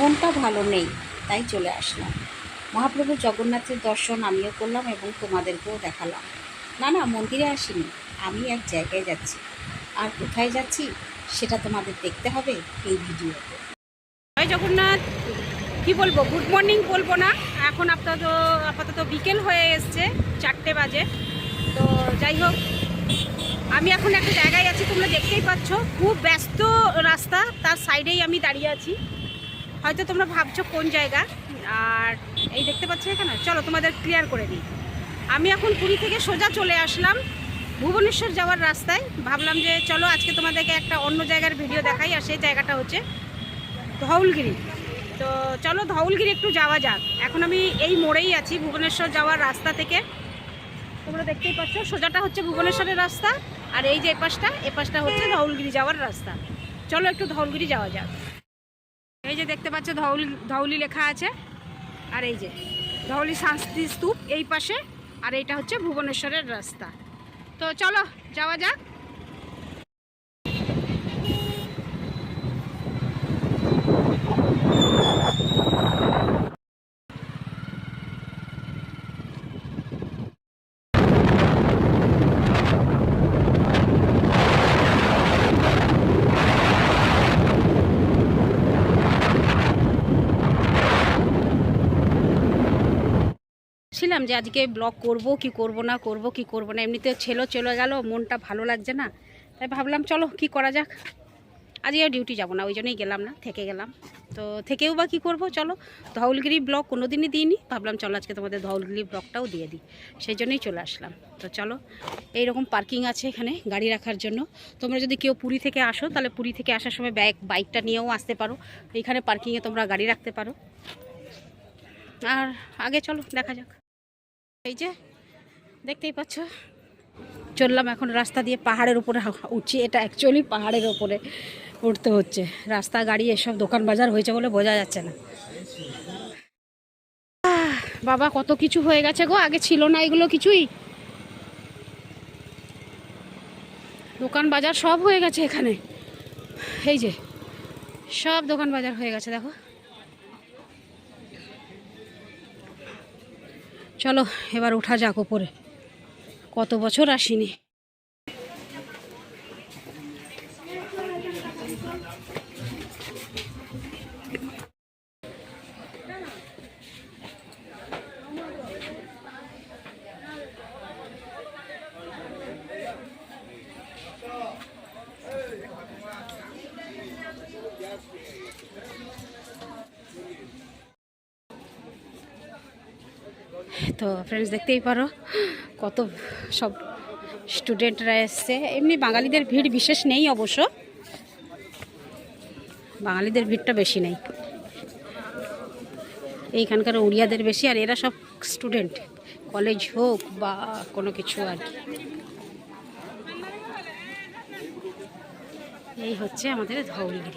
মনটা ভালো নেই, তাই চলে আসলাম। মহাপ্রভু জগন্নাথের দর্শন আমিও করলাম এবং তোমাদেরকেও দেখালাম। না না, মন্দিরে আসিনি, আমি এক জায়গায় যাচ্ছি। আর কোথায় যাচ্ছি, সেটা তোমাদের দেখতে হবে এই ভিডিওতে। জয় জগন্নাথ, কি বলব গুড মর্নিং বলব না। এখন আপাতত আপাতত বিকেল হয়ে এসছে, চারটে বাজে। তো যাই হোক, আমি এখন একটা জায়গায় আছি, তোমরা দেখতেই পাচ্ছ। খুব ব্যস্ত রাস্তা, তার সাইডেই আমি দাঁড়িয়ে আছি। হয়তো তোমরা ভাবছ কোন জায়গা, আর এই দেখতে পাচ্ছ এখানে? চলো তোমাদের ক্লিয়ার করে দিই। আমি এখন পুরী থেকে সোজা চলে আসলাম ভুবনেশ্বর যাওয়ার রাস্তায়। ভাবলাম যে চলো আজকে তোমাদেরকে একটা অন্য জায়গার ভিডিও দেখাই, আর সেই জায়গাটা হচ্ছে ধৌলগিরি তো চলো ধৌলগিরি একটু যাওয়া যাক। এখন আমি এই মোড়েই আছি ভুবনেশ্বর যাওয়ার রাস্তা থেকে। তোমরা দেখতেই পাচ্ছ, সোজাটা হচ্ছে ভুবনেশ্বরের রাস্তা, আর এই যে এপাশটা এপাশটা হচ্ছে ধৌলগিরি যাওয়ার রাস্তা। চলো একটু ধৌলগিরি যাওয়া যাক। এই যে দেখতে পাচ্ছ, ধৌলি ধৌলি লেখা আছে। আর এই যে, ধৌলি শাস্তি স্তূপ এই পাশে, আর এইটা হচ্ছে ভুবনেশ্বরের রাস্তা। তো চলো, যাওয়া যাক। ছিলাম যে আজকে ব্লগ করব, কি করব না করব, কি করব না। এমনিতে ছেলে চলে গেল, মনটা ভালো লাগছে না। তাই ভাবলাম, চলো, কি করা যাক? আজকে ডিউটি যাব না, ওই জন্যই গেলাম না, থেকে গেলাম। তো থেকেও বা কী করব, চলো। ধৌলগিরি ব্লগ কোনো দিনই দিইনি। ভাবলাম, চলো, আজকে তোমাদের ধৌলগিরি ব্লগটাও দিয়ে দিই। সেই জন্যই চলে আসলাম। তো চলো, এইরকম পার্কিং আছে এখানে, গাড়ি রাখার জন্য। তোমরা যদি কেউ পুরী থেকে আসো, তাহলে পুরী থেকে আসার সময় বাইক বাইকটা নিয়েও আসতে পারো। এইখানে পার্কিংয়ে তোমরা গাড়ি রাখতে পারো। আর আগে চলো, দেখা যাক। এই যে, দেখতেই পাচ্ছ? চললাম এখন রাস্তা দিয়ে পাহাড়ের উপরে উঠছি। এটা অ্যাকচুয়ালি পাহাড়ের উপরে উঠতে হচ্ছে। রাস্তা, গাড়ি এসব দোকান বাজার হয়েছে বলে বোঝা যাচ্ছে না। বাবা, কত কিছু হয়ে গেছে গো? আগে ছিল না এগুলো কিছুই। দোকান বাজার সব হয়ে গেছে এখানে। এই যে, সব দোকান বাজার হয়ে গেছে, দেখো। চলো এবার ওঠা যাক ওপরে। কত বছর আসিনি। তো ফ্রেন্ডস দেখতেই পারো, কত সব স্টুডেন্টরা এসছে। এমনি বাঙালিদের ভিড় বিশেষ নেই অবশ্য। বাঙালিদের ভিড়টা বেশি নেই। এইখানকার উড়িয়াদের বেশি, আর এরা সব স্টুডেন্ট কলেজ হোক বা কোনো কিছু আর কি। এই হচ্ছে আমাদের ধৌলগিরি।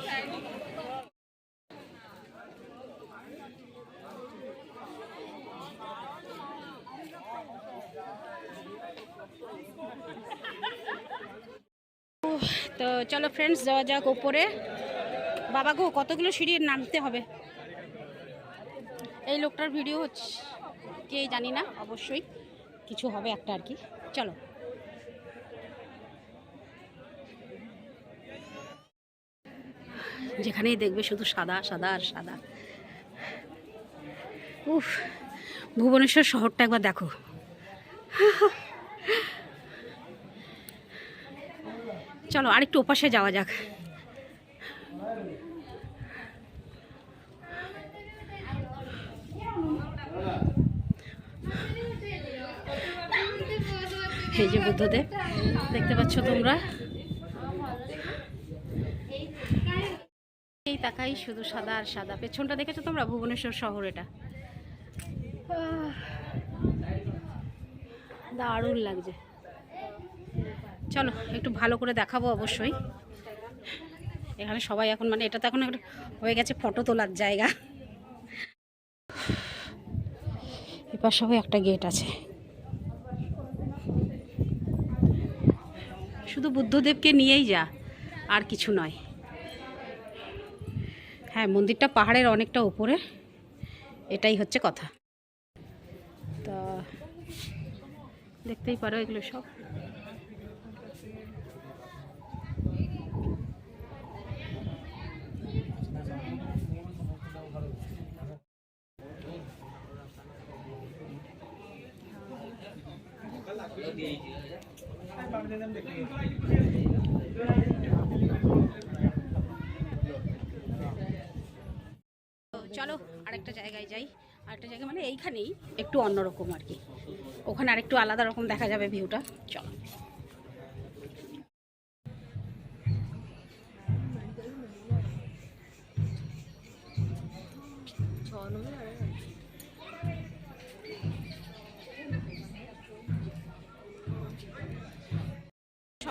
তো চলো ফ্রেন্ডস যাওয়া যাক ওপরে। বাবা গো, কতগুলো সিঁড়ি নামতে হবে? এই লোকটার ভিডিও হচ্ছে, কে জানি না, অবশ্যই। কিছু হবে একটা আর কি। চলো। যেখানেই দেখবে শুধু সাদা সাদা আর সাদা। উফ, ভুবনেশ্বর শহরটা একবার দেখো। চলো, আরেকটু ওপাশে যাওয়া যাক। এই যে বুদ্ধদেব, দেখতে পাচ্ছ তোমরা? এই তাকাই শুধু সাদা আর সাদা। পেছনটা দেখেছ তোমরা? ভুবনেশ্বর শহর এটা। দারুণ লাগছে। চলো, একটু ভালো করে দেখাবো অবশ্যই। এখানে সবাই এখন মানে এটা তো এখন একটা হয়ে গেছে ফটো তোলার জায়গা। এপার সবাই একটা গেট আছে। শুধু বুদ্ধদেবকে নিয়েই যা, আর কিছু নয়। হ্যাঁ মন্দিরটা পাহাড়ের অনেকটা উপরে। এটাই হচ্ছে কথা। তা, দেখতেই পারো এগুলো সব। চলো আরেকটা জায়গায় যাই। আরেকটা জায়গা মানে এইখানেই একটু অন্যরকম আর কি। ওখানে আরেকটু আলাদা রকম দেখা যাবে ভিউটা চলো।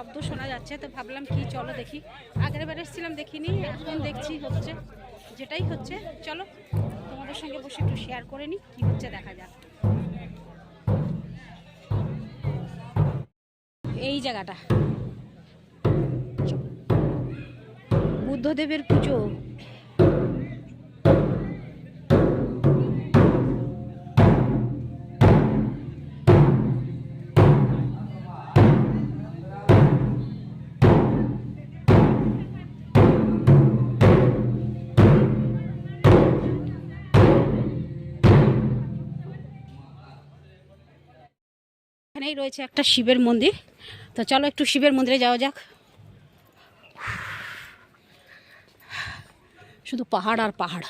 শব্দ শোনা যাচ্ছে, তো ভাবলাম কি, চলো দেখি। আগের বার এসেছিলাম দেখিনি, এখন দেখছি হচ্ছে, যেটাই হচ্ছে। চলো, তোমাদের সঙ্গে বসে একটু শেয়ার করে নিই কী হচ্ছে দেখা যাক। এই জায়গাটা। বুদ্ধদেবের পুজো। এখানেই রয়েছে একটা শিবের মন্দির। তো চলো একটু শিবের মন্দিরে যাওয়া যাক। শুধু পাহাড় আর পাহাড়।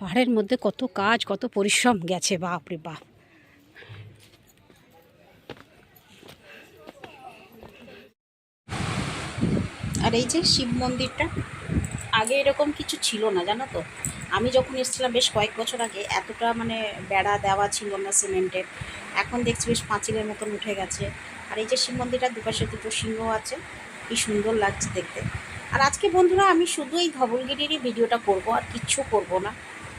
পাহাড়ের মধ্যে কত কাজ, কত পরিশ্রম গেছে, বাপ রে বাপ। আর এই যে শিব মন্দিরটা, আগে এরকম কিছু ছিল না, জানো তো? আমি যখন এসেছিলাম বেশ কয়েক বছর আগে, এতটা মানে বেড়া দেওয়া ছিল না, সিমেন্টের। এখন দেখছি বেশ পাঁচিলের মতন উঠে গেছে। আর এই যে শিব মন্দিরটা, দুপাশে দুটো সিংহ আছে। কি সুন্দর লাগছে দেখতে। আর আজকে বন্ধুরা, আমি শুধু এই ধবলগিরিরই ভিডিওটা করব, আর কিচ্ছু করব না।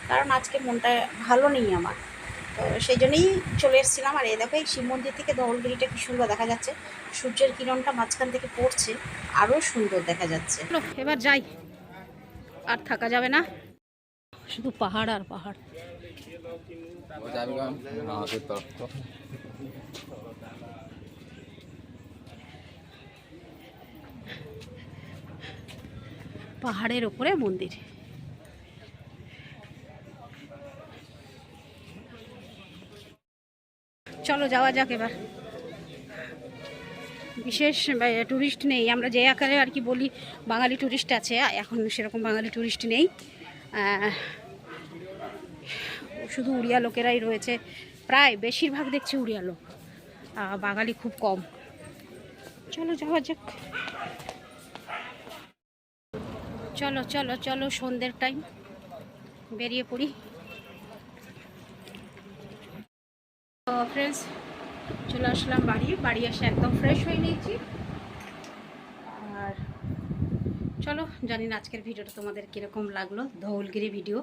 কারণ আজকে মনটা ভালো নেই আমার। তো সেই জন্যই চলে এসেছিলাম। আর এই দেখো, এই শিব মন্দির থেকে ধবলগিরিটা কি সুন্দর দেখা যাচ্ছে। সূর্যের কিরণটা মাঝখান থেকে পড়ছে, আরও সুন্দর দেখা যাচ্ছে। এবার যাই। আর থাকা যাবে না। শুধু পাহাড় আর পাহাড়। পাহাড়ের উপরে মন্দির। চলো যাওয়া যাক এবার। বিশেষ ট্যুরিস্ট নেই। আমরা যে আকারে আর কি বলি, বাঙালি ট্যুরিস্ট আছে। এখন সেরকম বাঙালি ট্যুরিস্ট নেই। শুধু উড়িয়া লোকেরাই রয়েছে। প্রায় বেশিরভাগ দেখছি উড়িয়া লোক। বাঙালি খুব কম। চলো যাওয়া যাক। চলো চলো চলো, সন্ধ্যের টাইম বেরিয়ে পড়ি। ফ্রেন্ডস চলে আসলাম বাড়ি। বাড়ি এসে একদম ফ্রেশ হয়ে নিয়েছি আর চলো জানি না আজকের ভিডিওটা তোমাদের কীরকম লাগল, ধৌলগিরি ভিডিও।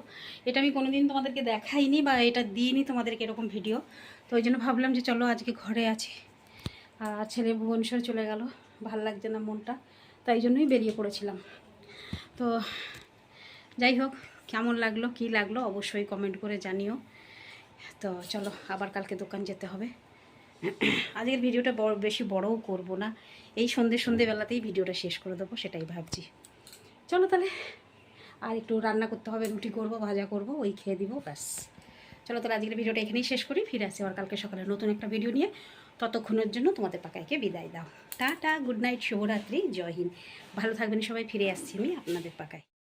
এটা আমি কোনোদিন তোমাদেরকে দেখাইনি বা এটা দিইনি তোমাদেরকে এরকম ভিডিও। তো ওই জন্য ভাবলাম যে চলো আজকে ঘরে আছি। আর ছেলে ভুবনেশ্বর চলে গেল, ভালো লাগছে না মনটা, তাই জন্যই বেরিয়ে পড়েছিলাম। তো যাই হোক, কেমন লাগল, কি লাগল অবশ্যই কমেন্ট করে জানিও। তো চলো আবার কালকে দোকান যেতে হবে। আজকের ভিডিওটা বড় বেশি বড়ও করব না। এই সন্ধে সন্ধেবেলাতেই ভিডিওটা শেষ করে দেবো, সেটাই ভাবছি। চলো তাহলে, আর একটু রান্না করতে হবে, রুটি করব, ভাজা করব, ওই খেয়ে দিব, ব্যাস। চলো তাহলে আজকের ভিডিওটা এখানেই শেষ করি, ফিরে আসি আবার কালকে সকালে নতুন একটা ভিডিও নিয়ে। ততক্ষণের জন্য তোমাদের পাকাইকে বিদায় দাও। টাটা, গুড নাইট, শুভরাত্রি, জয় হিন্দ। ভালো থাকবেন সবাই, ফিরে আসছি আমি আপনাদের পাকায়।